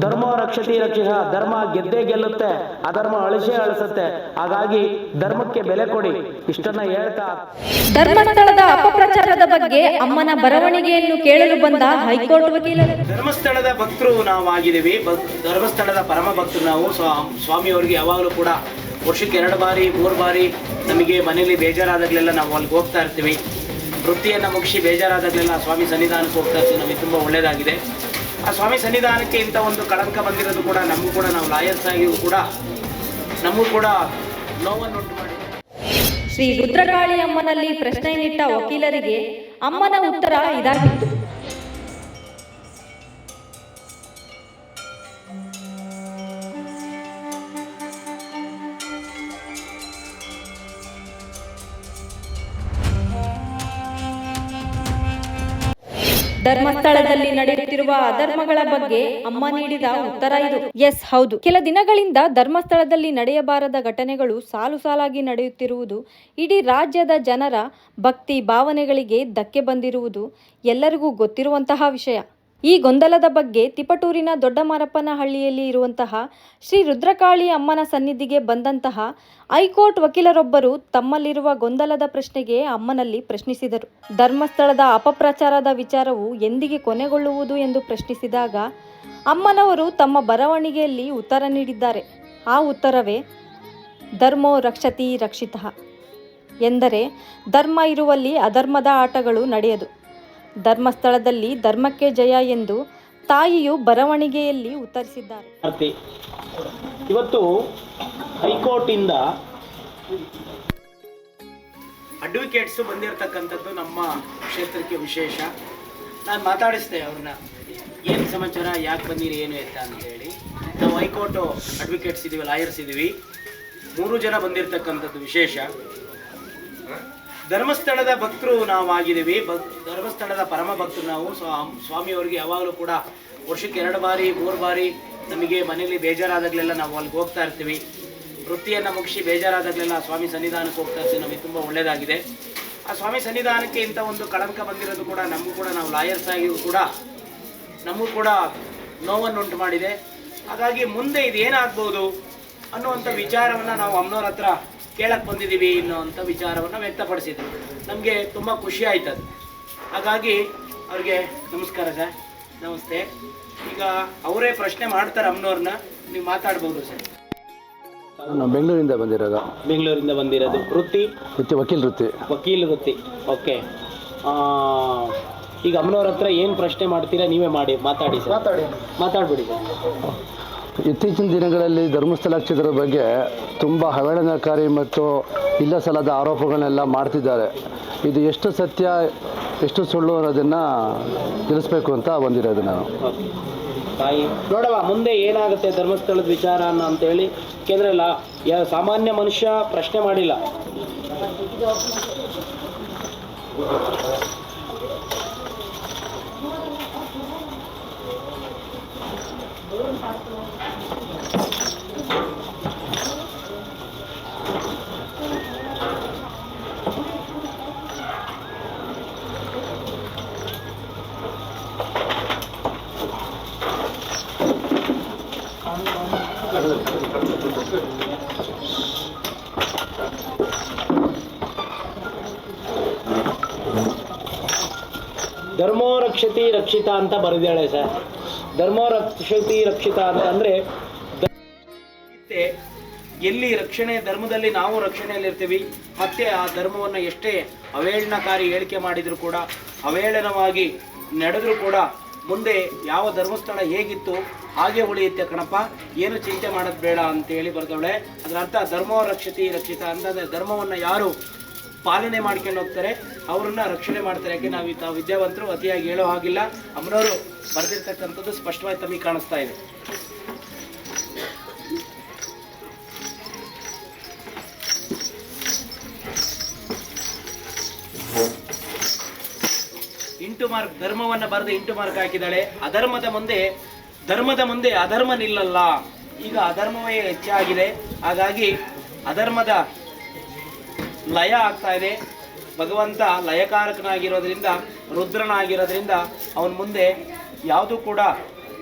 ಧರ್ಮ ರಕ್ಷತಿ ರಕ್ಷಿಸ ಧರ್ಮ ಗೆದ್ದೇ ಗೆಲ್ಲುತ್ತೆ ಅಧರ್ಮ ಅಳಿಸೇ ಅಳಿಸುತ್ತೆ. ಹಾಗಾಗಿ ಧರ್ಮಕ್ಕೆ ಬೆಲೆ ಕೊಡಿ. ಇಷ್ಟನ್ನ ಹೇಳ್ತಾ ಧರ್ಮಸ್ಥಳದ ಅಪಪ್ರಚಾರದ ಬಗ್ಗೆ ಅಮ್ಮನ ಬರವಣಿಗೆಯನ್ನು ಕೇಳಲು ಬಂದ ಹೈಕೋರ್ಟ್ ವಕೀಲರು. ಧರ್ಮಸ್ಥಳದ ಭಕ್ತರು ನಾವು ಆಗಿದ್ದೀವಿ ಧರ್ಮಸ್ಥಳದ ಪರಮ ಭಕ್ತರು ನಾವು. ಸ್ವಾ- ಸ್ವಾಮಿಯವರಿಗೆ ಯಾವಾಗಲೂ ಕೂಡ ವರ್ಷಕ್ಕೆ ಎರಡು ಬಾರಿ ಮೂರು ಬಾರಿ ನಮಗೆ ಮನೆಯಲ್ಲಿ ಬೇಜಾರಾದಾಗಲೆಲ್ಲ ನಾವು ಅಲ್ಲಿಗೆ ಹೋಗ್ತಾ ಇರ್ತೀವಿ. ವೃತ್ತಿಯನ್ನು ಮುಗಿಸಿ ಬೇಜಾರಾದಾಗಲೆಲ್ಲ ಸ್ವಾಮಿ ಸನ್ನಿಧಾನಕ್ಕೆ ಹೋಗ್ತಾ ಇರ್ತೀವಿ. ನಮಗೆ ತುಂಬ ಒಳ್ಳೆಯದಾಗಿದೆ ಆ ಸ್ವಾಮಿ ಸನ್ನಿಧಾನಕ್ಕೆ ಇಂಥ ಒಂದು ಕಳಂಕ ಬಂದಿರೋದು ಕೂಡ ನಮಗೂ ಕೂಡ, ನಾವು ಲಾಯರ್ಸ್ ಆಗಿಯೂ ಕೂಡ ನಮಗೂ ಕೂಡ ನೋವನ್ನುಂಟು ಮಾಡಿ. ಶ್ರೀ ರುದ್ರಕಾಳಿ ಅಮ್ಮನಲ್ಲಿ ಪ್ರಶ್ನೆ ನೀಟ್ಟ ವಕೀಲರಿಗೆ ಅಮ್ಮನ ಉತ್ತರ ಇದಾಗಿತ್ತು. ಧರ್ಮಸ್ಥಳದಲ್ಲಿ ನಡೆಯುತ್ತಿರುವ ಅಧರ್ಮಗಳ ಬಗ್ಗೆ ಅಮ್ಮ ನೀಡಿದ ಉತ್ತರ ಇದು. ಎಸ್, ಹೌದು. ಕೆಲ ದಿನಗಳಿಂದ ಧರ್ಮಸ್ಥಳದಲ್ಲಿ ನಡೆಯಬಾರದ ಘಟನೆಗಳು ಸಾಲು ಸಾಲಾಗಿ ನಡೆಯುತ್ತಿರುವುದು, ಇಡೀ ರಾಜ್ಯದ ಜನರ ಭಕ್ತಿ ಭಾವನೆಗಳಿಗೆ ಧಕ್ಕೆ ಬಂದಿರುವುದು ಎಲ್ಲರಿಗೂ ಗೊತ್ತಿರುವಂತಹ ವಿಷಯ. ಈ ಗೊಂದಲದ ಬಗ್ಗೆ ತಿಪಟೂರಿನ ದೊಡ್ಡಮಾರಪ್ಪನಹಳ್ಳಿಯಲ್ಲಿ ಇರುವಂತಹ ಶ್ರೀ ರುದ್ರಕಾಳಿ ಅಮ್ಮನ ಸನ್ನಿಧಿಗೆ ಬಂದಂತಹ ಹೈಕೋರ್ಟ್ ವಕೀಲರೊಬ್ಬರು ತಮ್ಮಲ್ಲಿರುವ ಗೊಂದಲದ ಪ್ರಶ್ನೆಗೆ ಅಮ್ಮನಲ್ಲಿ ಪ್ರಶ್ನಿಸಿದರು. ಧರ್ಮಸ್ಥಳದ ಅಪಪ್ರಚಾರದ ವಿಚಾರವು ಎಂದಿಗೆ ಕೊನೆಗೊಳ್ಳುವುದು ಎಂದು ಪ್ರಶ್ನಿಸಿದಾಗ ಅಮ್ಮನವರು ತಮ್ಮ ಬರವಣಿಗೆಯಲ್ಲಿ ಉತ್ತರ ನೀಡಿದ್ದಾರೆ. ಆ ಉತ್ತರವೇ, ಧರ್ಮೋ ರಕ್ಷತಿ ರಕ್ಷಿತಃ ಎಂದರೆ, ಧರ್ಮ ಇರುವಲ್ಲಿ ಅಧರ್ಮದ ಆಟಗಳು ನಡೆಯದು. ಧರ್ಮಸ್ಥಳದಲ್ಲಿ ಧರ್ಮಕ್ಕೆ ಜಯ ಎಂದು ತಾಯಿಯು ಬರವಣಿಗೆಯಲ್ಲಿ ಉತ್ತರಿಸಿದ್ದಾರೆ. ಇವತ್ತು ಹೈಕೋರ್ಟಿಂದ ಅಡ್ವೊಕೇಟ್ಸ್ ಬಂದಿರತಕ್ಕಂಥದ್ದು ನಮ್ಮ ಕ್ಷೇತ್ರಕ್ಕೆ ವಿಶೇಷ. ನಾನು ಮಾತಾಡಿಸ್ದೆ ಅವ್ರನ್ನ. ಏನು ಸಮಾಚಾರ, ಯಾಕೆ ಬಂದಿರಿ, ಏನು ಎತ್ತ ಅಂತ ಹೇಳಿ. ನಾವು ಹೈಕೋರ್ಟು ಅಡ್ವೊಕೇಟ್ಸ್ ಇದ್ದೀವಿ ಲಾಯರ್ಸ್ ಇದ್ದೀವಿ ಮೂರು ಜನ ಬಂದಿರತಕ್ಕಂಥದ್ದು ವಿಶೇಷ. ಧರ್ಮಸ್ಥಳದ ಭಕ್ತರು ನಾವು ಆಗಿದ್ದೀವಿ ಭಕ್, ಧರ್ಮಸ್ಥಳದ ಪರಮ ಭಕ್ತರು ನಾವು. ಸ್ವಾಮಿ ಸ್ವಾಮಿಯವರಿಗೆ ಯಾವಾಗಲೂ ಕೂಡ ವರ್ಷಕ್ಕೆ ಎರಡು ಬಾರಿ, ಮೂರು ಬಾರಿ ನಮಗೆ ಮನೆಯಲ್ಲಿ ಬೇಜಾರಾದಾಗಲೆಲ್ಲ ನಾವು ಅಲ್ಲಿಗೆ ಹೋಗ್ತಾ ಇರ್ತೀವಿ. ವೃತ್ತಿಯನ್ನು ಮುಗಿಸಿ ಬೇಜಾರಾದಾಗಲೆಲ್ಲ ಸ್ವಾಮಿ ಸನ್ನಿಧಾನಕ್ಕೆ ಹೋಗ್ತಾ ಇರ್ತೀವಿ. ನಮಗೆ ತುಂಬ ಒಳ್ಳೆಯದಾಗಿದೆ ಆ ಸ್ವಾಮಿ ಸನ್ನಿಧಾನಕ್ಕೆ ಇಂಥ ಒಂದು ಕಳಂಕ ಬಂದಿರೋದು ಕೂಡ ನಮಗೂ ಕೂಡ ನಾವು ಲಾಯರ್ಸ್ ಆಗಿಯೂ ಕೂಡ ನಮಗೂ ಕೂಡ ನೋವನ್ನುಂಟು ಮಾಡಿದೆ. ಹಾಗಾಗಿ ಮುಂದೆ ಇದೇನಾಗ್ಬೋದು ಅನ್ನುವಂಥ ವಿಚಾರವನ್ನು ನಾವು ಅಮ್ಮನವ್ರ ಹತ್ರ ಕೇಳಕ್ಕೆ ಬಂದಿದ್ದೀವಿ ಅನ್ನೋವಂಥ ವಿಚಾರವನ್ನು ವ್ಯಕ್ತಪಡಿಸಿದ್ರು. ನಮಗೆ ತುಂಬ ಖುಷಿ ಆಯ್ತು ಅದು ಹಾಗಾಗಿ ಅವ್ರಿಗೆ ನಮಸ್ಕಾರ ಸರ್. ನಮಸ್ತೆ. ಈಗ ಅವರೇ ಪ್ರಶ್ನೆ ಮಾಡ್ತಾರೆ ಅಮ್ಮನವ್ರನ್ನ ನೀವು ಮಾತಾಡ್ಬೋದು ಸರ್. ನಾನು ಬೆಂಗಳೂರಿಂದ ಬಂದಿರೋದು. ಬೆಂಗಳೂರಿಂದ ಬಂದಿರೋದು. ವೃತ್ತಿ? ವೃತ್ತಿ ವಕೀಲ್ ವೃತ್ತಿ. ವಕೀಲ್ ವೃತ್ತಿ. ಓಕೆ. ಈಗ ಅಮ್ಮನವ್ರ ಹತ್ರ ಏನು ಪ್ರಶ್ನೆ ಮಾಡ್ತೀರಾ ನೀವೇ ಮಾಡಿ ಮಾತಾಡಿ ಸರ್. ಮಾತಾಡಿ. ಮಾತಾಡ್ಬಿಡಿ. ಸರ್ ಇತ್ತೀಚಿನ ದಿನಗಳಲ್ಲಿ ಧರ್ಮಸ್ಥಳ ಕ್ಷೇತ್ರದ ಬಗ್ಗೆ ತುಂಬ ಅವಹೇಳನಕಾರಿ ಮತ್ತು ಇಲ್ಲ ಸಲ್ಲದ ಆರೋಪಗಳನ್ನೆಲ್ಲ ಮಾಡ್ತಿದ್ದಾರೆ. ಇದು ಎಷ್ಟು ಸತ್ಯ, ಎಷ್ಟು ಸುಳ್ಳು ಅನ್ನೋದನ್ನು ತಿಳಿಸ್ಬೇಕು ಅಂತ ಬಂದಿರೋದು ನಾನು. ತಾಯಿ ನೋಡವ ಮುಂದೆ ಏನಾಗುತ್ತೆ ಧರ್ಮಸ್ಥಳದ ವಿಚಾರ ಅಂತೇಳಿ ಯಾಕೆಂದ್ರೆ ಲಾ ಯಾ, ಸಾಮಾನ್ಯ ಮನುಷ್ಯ ಪ್ರಶ್ನೆ ಮಾಡಿಲ್ಲ. ಧರ್ಮೋ ರಕ್ಷತಿ ರಕ್ಷಿತ ಅಂತ ಬರೆದಾಳೆ ಸರ್. ಧರ್ಮೋ ರಕ್ಷತಿ ರಕ್ಷಿತ ಅಂತ ಅಂದ್ರೆ ಎಲ್ಲಿ ರಕ್ಷಣೆ ಧರ್ಮದಲ್ಲಿ ನಾವು ರಕ್ಷಣೆಯಲ್ಲಿ ಇರ್ತೀವಿ ಮತ್ತೆ ಆ ಧರ್ಮವನ್ನು ಎಷ್ಟೇ ಅವೇಳನಕಾರಿ ಹೇಳಿಕೆ ಮಾಡಿದ್ರು ಕೂಡ, ಅವೇಳನವಾಗಿ ನಡೆದ್ರು ಕೂಡ, ಮುಂದೆ ಯಾವ ಧರ್ಮಸ್ಥಳ ಹೇಗಿತ್ತು, ಹಾಗೆ ಉಳಿಯುತ್ತೆ ಕಣಪ್ಪ, ಏನು ಚಿಂತೆ ಮಾಡೋದು ಬೇಡ ಅಂತ ಹೇಳಿ ಅದರ ಅರ್ಥ ಧರ್ಮೋ ರಕ್ಷತಿ ರಕ್ಷಿತ ಅಂತಂದ್ರೆ ಧರ್ಮವನ್ನು ಯಾರು ಪಾಲನೆ ಮಾಡ್ಕೊಂಡು ಹೋಗ್ತಾರೆ ಅವ್ರನ್ನ ರಕ್ಷಣೆ ಮಾಡ್ತಾರೆ. ಯಾಕೆ ನಾವು ತಾವು ವಿದ್ಯಾವಂತರು ಅತಿಯಾಗಿ ಹೇಳೋ ಹಾಗಿಲ್ಲ. ಅಮ್ಮನವರು ಬರೆದಿರ್ತಕ್ಕಂಥದ್ದು ಸ್ಪಷ್ಟವಾಗಿ ತಮಗೆ ಕಾಣಿಸ್ತಾ ಇದೆ. ಇಂಟು ಮಾರ್ಕ್, ಧರ್ಮವನ್ನ ಬರೆದು ಇಂಟು ಮಾರ್ಕ್ ಹಾಕಿದ್ದಾಳೆ. ಅಧರ್ಮದ ಮುಂದೆ, ಧರ್ಮದ ಮುಂದೆ ಅಧರ್ಮ ನಿಲ್ಲಲ್ಲ. ಈಗ ಅಧರ್ಮವೇ ಹೆಚ್ಚಾಗಿದೆ. ಹಾಗಾಗಿ ಅಧರ್ಮದ ಲಯ ಆಗ್ತಾ ಇದೆ. ಭಗವಂತ ಲಯಕಾರಕನಾಗಿರೋದ್ರಿಂದ, ರುದ್ರನಾಗಿರೋದ್ರಿಂದ ಅವನ ಮುಂದೆ ಯಾವುದು ಕೂಡ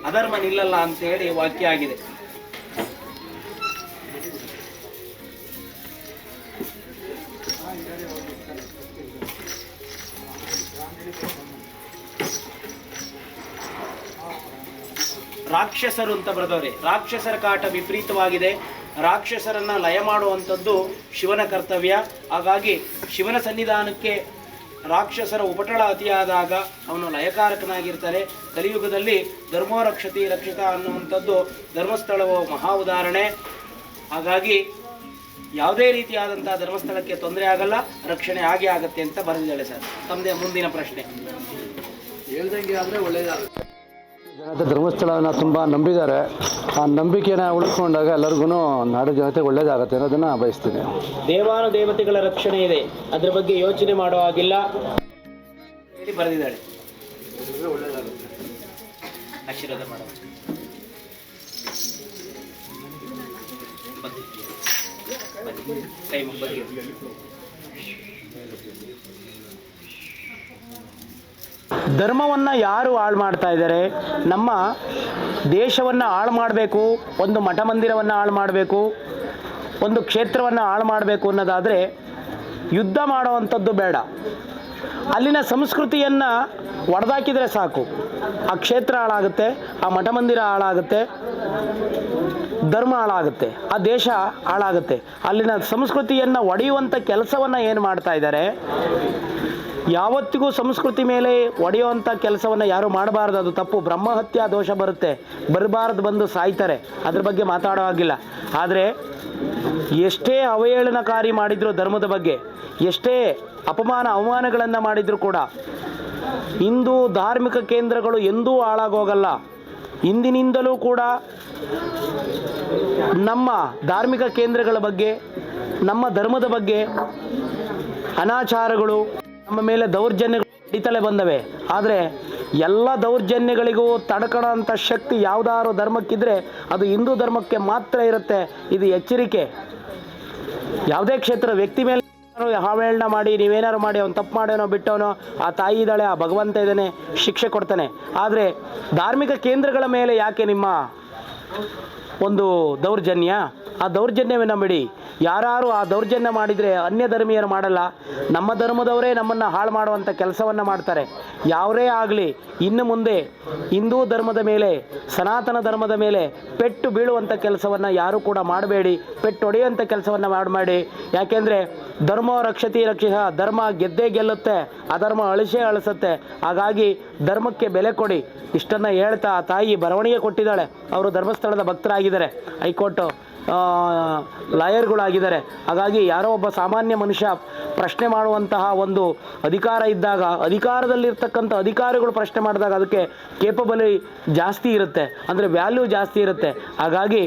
ಅಧರ್ಮ ನಿಲ್ಲಲ್ಲ ಅಂತ ಹೇಳಿ ವಾಕ್ಯ ಆಗಿದೆ. ರಾಕ್ಷಸರು ಅಂತ ಬರೆದವ್ರೆ. ರಾಕ್ಷಸರ ಕಾಟ ವಿಪರೀತವಾಗಿದೆ. ರಾಕ್ಷಸರನ್ನ ಲಯ ಮಾಡುವಂಥದ್ದು ಶಿವನ ಕರ್ತವ್ಯ. ಹಾಗಾಗಿ ಶಿವನ ಸನ್ನಿಧಾನಕ್ಕೆ ರಾಕ್ಷಸರ ಉಪಟಳ ಅತಿಯಾದಾಗ ಅವನು ಲಯಕಾರಕನಾಗಿರ್ತಾರೆ ಕಲಿಯುಗದಲ್ಲಿ ಧರ್ಮೋ ರಕ್ಷತಿ ರಕ್ಷಿತ ಅನ್ನುವಂಥದ್ದು ಧರ್ಮಸ್ಥಳವು ಮಹಾ ಉದಾಹರಣೆ. ಹಾಗಾಗಿ ಯಾವುದೇ ರೀತಿಯಾದಂಥ ಧರ್ಮಸ್ಥಳಕ್ಕೆ ತೊಂದರೆ ಆಗಲ್ಲ, ರಕ್ಷಣೆ ಆಗೇ ಆಗತ್ತೆ ಅಂತ ಬರೆದಿದ್ದಾಳೆ ಸರ್. ತಮ್ಮದೇ ಮುಂದಿನ ಪ್ರಶ್ನೆ. ಹೇಳ್ದಂಗೆ ಆದರೆ ಒಳ್ಳೆಯದಾಗುತ್ತೆ ಜನತೆ ಧರ್ಮಸ್ಥಳವನ್ನು ತುಂಬ ನಂಬಿದ್ದಾರೆ. ಆ ನಂಬಿಕೆನ ಉಳಿಸ್ಕೊಂಡಾಗ ಎಲ್ಲರಿಗೂ ನಾಡು ಜನತೆ ಒಳ್ಳೇದಾಗತ್ತೆ ಅನ್ನೋದನ್ನು ಬಯಸ್ತೀನಿ. ದೇವಾನು ದೇವತೆಗಳ ರಕ್ಷಣೆ ಇದೆ. ಅದ್ರ ಬಗ್ಗೆ ಯೋಚನೆ ಮಾಡೋ ಹಾಗಿಲ್ಲ. ಬರೆದಿದ್ದಾಳೆ. ಆಶೀರ್ವಾದ. ಧರ್ಮವನ್ನ ಯಾರು ಹಾಳು ಮಾಡ್ತಾ ಇದ್ದಾರೆ ನಮ್ಮ ದೇಶವನ್ನು ಹಾಳು ಮಾಡಬೇಕು, ಒಂದು ಮಠ ಮಂದಿರವನ್ನು ಹಾಳು ಮಾಡಬೇಕು, ಒಂದು ಕ್ಷೇತ್ರವನ್ನು ಹಾಳು ಮಾಡಬೇಕು ಅನ್ನೋದಾದರೆ ಯುದ್ಧ ಮಾಡುವಂಥದ್ದು ಬೇಡ. ಅಲ್ಲಿನ ಸಂಸ್ಕೃತಿಯನ್ನು ಒಡೆದಾಕಿದರೆ ಸಾಕು. ಆ ಕ್ಷೇತ್ರ ಹಾಳಾಗುತ್ತೆ, ಆ ಮಠ ಮಂದಿರ ಹಾಳಾಗುತ್ತೆ, ಧರ್ಮ ಹಾಳಾಗುತ್ತೆ, ಆ ದೇಶ ಹಾಳಾಗುತ್ತೆ. ಅಲ್ಲಿನ ಸಂಸ್ಕೃತಿಯನ್ನು ಒಡೆಯುವಂಥ ಕೆಲಸವನ್ನು ಏನು ಮಾಡ್ತಾ ಇದ್ದಾರೆ ಯಾವತ್ತಿಗೂ ಸಂಸ್ಕೃತಿ ಮೇಲೆ ಒಡೆಯುವಂಥ ಕೆಲಸವನ್ನು ಯಾರು ಮಾಡಬಾರ್ದು, ಅದು ತಪ್ಪು. ಬ್ರಹ್ಮಹತ್ಯಾ ದೋಷ ಬರುತ್ತೆ. ಬರಬಾರ್ದು ಬಂದು ಸಾಯ್ತಾರೆ. ಅದ್ರ ಬಗ್ಗೆ ಮಾತಾಡೋ ಹಾಗಿಲ್ಲ. ಆದರೆ ಎಷ್ಟೇ ಅವಹೇಳನಕಾರಿ ಮಾಡಿದ್ರು ಧರ್ಮದ ಬಗ್ಗೆ, ಎಷ್ಟೇ ಅಪಮಾನ, ಅವಮಾನಗಳನ್ನು ಮಾಡಿದ್ರು ಕೂಡ, ಹಿಂದೂ ಧಾರ್ಮಿಕ ಕೇಂದ್ರಗಳು ಎಂದೂ ಹಾಳಾಗೋಗಲ್ಲ. ಇಂದಿನಿಂದಲೂ ಕೂಡ ನಮ್ಮ ಧಾರ್ಮಿಕ ಕೇಂದ್ರಗಳ ಬಗ್ಗೆ, ನಮ್ಮ ಧರ್ಮದ ಬಗ್ಗೆ ಅನಾಚಾರಗಳು ನಮ್ಮ ಮೇಲೆ ದೌರ್ಜನ್ಯಗಳು ನಡೀತಲೇ ಬಂದವೆ. ಆದರೆ ಎಲ್ಲ ದೌರ್ಜನ್ಯಗಳಿಗೂ ತಡ್ಕೊಳ್ಳೋಂಥ ಶಕ್ತಿ ಯಾವುದಾದ್ರು ಧರ್ಮಕ್ಕಿದ್ರೆ ಅದು ಹಿಂದೂ ಧರ್ಮಕ್ಕೆ ಮಾತ್ರ ಇರುತ್ತೆ. ಇದು ಎಚ್ಚರಿಕೆ. ಯಾವುದೇ ಕ್ಷೇತ್ರ ವ್ಯಕ್ತಿ ಮೇಲೆ ಹಾವೇಳನ ಮಾಡಿ, ನೀವೇನಾರು ಮಾಡಿ, ಅವ್ನು ತಪ್ಪು ಮಾಡೋನೋ ಬಿಟ್ಟವನೋ, ಆ ತಾಯಿ ಇದ್ದಾಳೆ, ಆ ಭಗವಂತ ಇದ್ದಾನೆ, ಶಿಕ್ಷೆ ಕೊಡ್ತಾನೆ. ಆದರೆ ಧಾರ್ಮಿಕ ಕೇಂದ್ರಗಳ ಮೇಲೆ ಯಾಕೆ ನಿಮ್ಮ ಒಂದು ದೌರ್ಜನ್ಯ? ಆ ದೌರ್ಜನ್ಯವನ್ನು ಬಿಡಿ. ಯಾರು ಆ ದೌರ್ಜನ್ಯ ಮಾಡಿದರೆ ಅನ್ಯ ಧರ್ಮೀಯರು ಮಾಡಲ್ಲ. ನಮ್ಮ ಧರ್ಮದವರೇ ನಮ್ಮನ್ನು ಹಾಳು ಮಾಡುವಂಥ ಕೆಲಸವನ್ನು ಮಾಡ್ತಾರೆ. ಯಾವರೇ ಆಗಲಿ, ಇನ್ನು ಮುಂದೆ ಹಿಂದೂ ಧರ್ಮದ ಮೇಲೆ, ಸನಾತನ ಧರ್ಮದ ಮೇಲೆ ಪೆಟ್ಟು ಬೀಳುವಂಥ ಕೆಲಸವನ್ನು ಯಾರೂ ಕೂಡ ಮಾಡಬೇಡಿ. ಪೆಟ್ಟು ಹೊಡೆಯುವಂಥ ಕೆಲಸವನ್ನು ಮಾಡಬೇಡಿ ಯಾಕೆಂದರೆ ಧರ್ಮ ರಕ್ಷತಿ ರಕ್ಷಿಸ ಧರ್ಮ ಗೆದ್ದೇ ಗೆಲ್ಲುತ್ತೆ, ಅಧರ್ಮ ಅಳಿಸೇ ಅಳಿಸುತ್ತೆ. ಹಾಗಾಗಿ ಧರ್ಮಕ್ಕೆ ಬೆಲೆ ಕೊಡಿ. ಇಷ್ಟನ್ನು ಹೇಳ್ತಾ ಆ ತಾಯಿ ಬರವಣಿಗೆ ಕೊಟ್ಟಿದ್ದಾಳೆ. ಅವರು ಧರ್ಮಸ್ಥಳದ ಭಕ್ತರಾಗಿದ್ದಾರೆ. ಹೈಕೋರ್ಟು ಲಾಯರ್ಗಳಾಗಿದ್ದಾರೆ. ಹಾಗಾಗಿ ಯಾರೋ ಒಬ್ಬ ಸಾಮಾನ್ಯ ಮನುಷ್ಯ ಪ್ರಶ್ನೆ ಮಾಡುವಂತಹ ಒಂದು ಅಧಿಕಾರ ಇದ್ದಾಗ, ಅಧಿಕಾರದಲ್ಲಿರ್ತಕ್ಕಂಥ ಅಧಿಕಾರಿಗಳು ಪ್ರಶ್ನೆ ಮಾಡಿದಾಗ ಅದಕ್ಕೆ ಕೇಪಬಲಿ ಜಾಸ್ತಿ ಇರುತ್ತೆ. ಅಂದರೆ ವ್ಯಾಲ್ಯೂ ಜಾಸ್ತಿ ಇರುತ್ತೆ. ಹಾಗಾಗಿ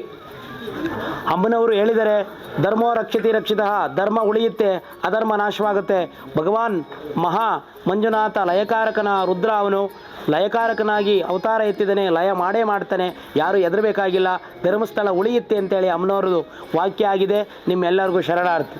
ಅಮ್ಮನವರು ಹೇಳಿದರೆ ಧರ್ಮೋ ರಕ್ಷತಿ ರಕ್ಷಿತ. ಧರ್ಮ ಉಳಿಯುತ್ತೆ, ಅಧರ್ಮ ನಾಶವಾಗುತ್ತೆ. ಭಗವಾನ್ ಮಹಾ ಮಂಜುನಾಥ ಲಯಕಾರಕನ ರುದ್ರ ಅವನು. ಲಯಕಾರಕನಾಗಿ ಅವತಾರ ಎತ್ತಿದ್ದಾನೆ ಲಯ ಮಾಡೇ ಮಾಡ್ತಾನೆ. ಯಾರು ಹೆದರಬೇಕಾಗಿಲ್ಲ. ಧರ್ಮಸ್ಥಳ ಉಳಿಯುತ್ತೆ ಅಂತೇಳಿ ಅಮ್ಮನವ್ರದ್ದು ವಾಕ್ಯ ಆಗಿದೆ. ನಿಮ್ಮೆಲ್ಲರಿಗೂ ಶರಣಾರ್ಥಿ.